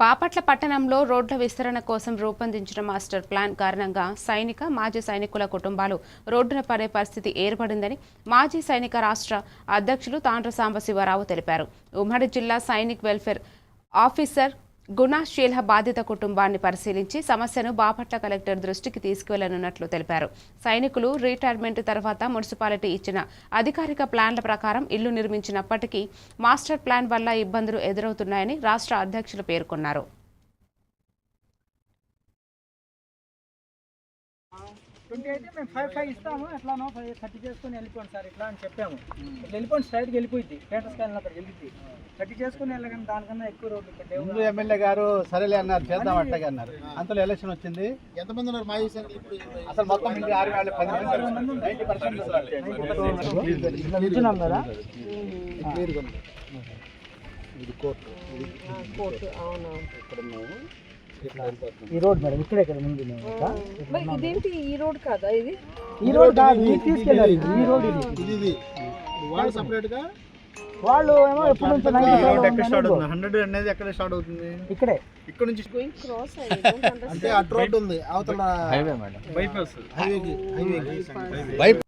బాపట్ల పట్టణంలో రోడ్ల విస్తరణ కోసం రూపొందించిన మాస్టర్ ప్లాన్ కారణంగా సైనిక మాజీ సైనికుల కుటుంబాలు రోడ్డున పడే పరిస్థితి ఏర్పడిందని మాజీ సైనిక రాష్ట్ర అధ్యక్షులు తాండ్ర సాంబశివరావు తెలిపారు. ఉమ్మడి జిల్లా సైనిక్ వెల్ఫేర్ ఆఫీసర్ గుణశీల బాధిత కుటుంబాన్ని పరిశీలించి సమస్యను బాపట్ల కలెక్టర్ దృష్టికి తీసుకువెళ్ళనున్నట్లు తెలిపారు. సైనికులు రిటైర్మెంట్ తర్వాత మున్సిపాలిటీ ఇచ్చిన అధికారిక ప్లాన్ల ప్రకారం ఇల్లు నిర్మించినప్పటికీ మాస్టర్ ప్లాన్ వల్ల ఇబ్బందులు ఎదురవుతున్నాయని రాష్ట్ర అధ్యక్షులు పేర్కొన్నారు. ట్వంటీ అయితే మేము ఫైవ్ ఫైవ్ ఇస్తాము. ఎట్లానో ఫైవ్ థర్టీ చేసుకొని వెళ్ళిపోండి సార్ ఇట్లా అని చెప్పాము. ఇట్లా వెళ్ళిపోండి స్ట్రైట్కి వెళ్ళిపోయింది పేటర్స్ కాలనీ అక్కడ వెళ్ళింది థర్టీ చేసుకొని వెళ్ళగానే దానికన్నా ఎక్కువ రోడ్లు ఇక్కడ ఎమ్మెల్యే గారు సరేలే అన్నారు చేద్దాం అట్టగా అన్నారు. అంతలో ఎలక్షన్ వచ్చింది. ఎంతమంది ఉన్నారు? మాజీ అసలు మొత్తం ఆరు వేల పది మంది నైన్టీ పర్సెంట్ ఇట్లా నిల్చున్నాం కదా? ఈ రోడ్ మేడం ఇక్కడే ఇక్కడ ముందు ఇదేంటి ఈ రోడ్ కాదా ఇది? ఈ రోడ్ కాదు ఇది తీసుకెళ్ళాలి. ఈ రోడ్ ఇది. ఇది ఇది. వాళ్ళు సపరేట్గా వాళ్ళు ఏమో ఎప్పుడు నుంచి 97 లో ఉందని హండ్రెడ్ అనేది ఎక్కడ స్టార్ట్ అవుతుంది? ఇక్కడే. ఇక్కడ నుంచి గోయింగ్ క్రాస్ అయ్యి అంటే అటు రోడ్డు ఉంది అవతల హైవే మేడం హైవేకి హైవేకి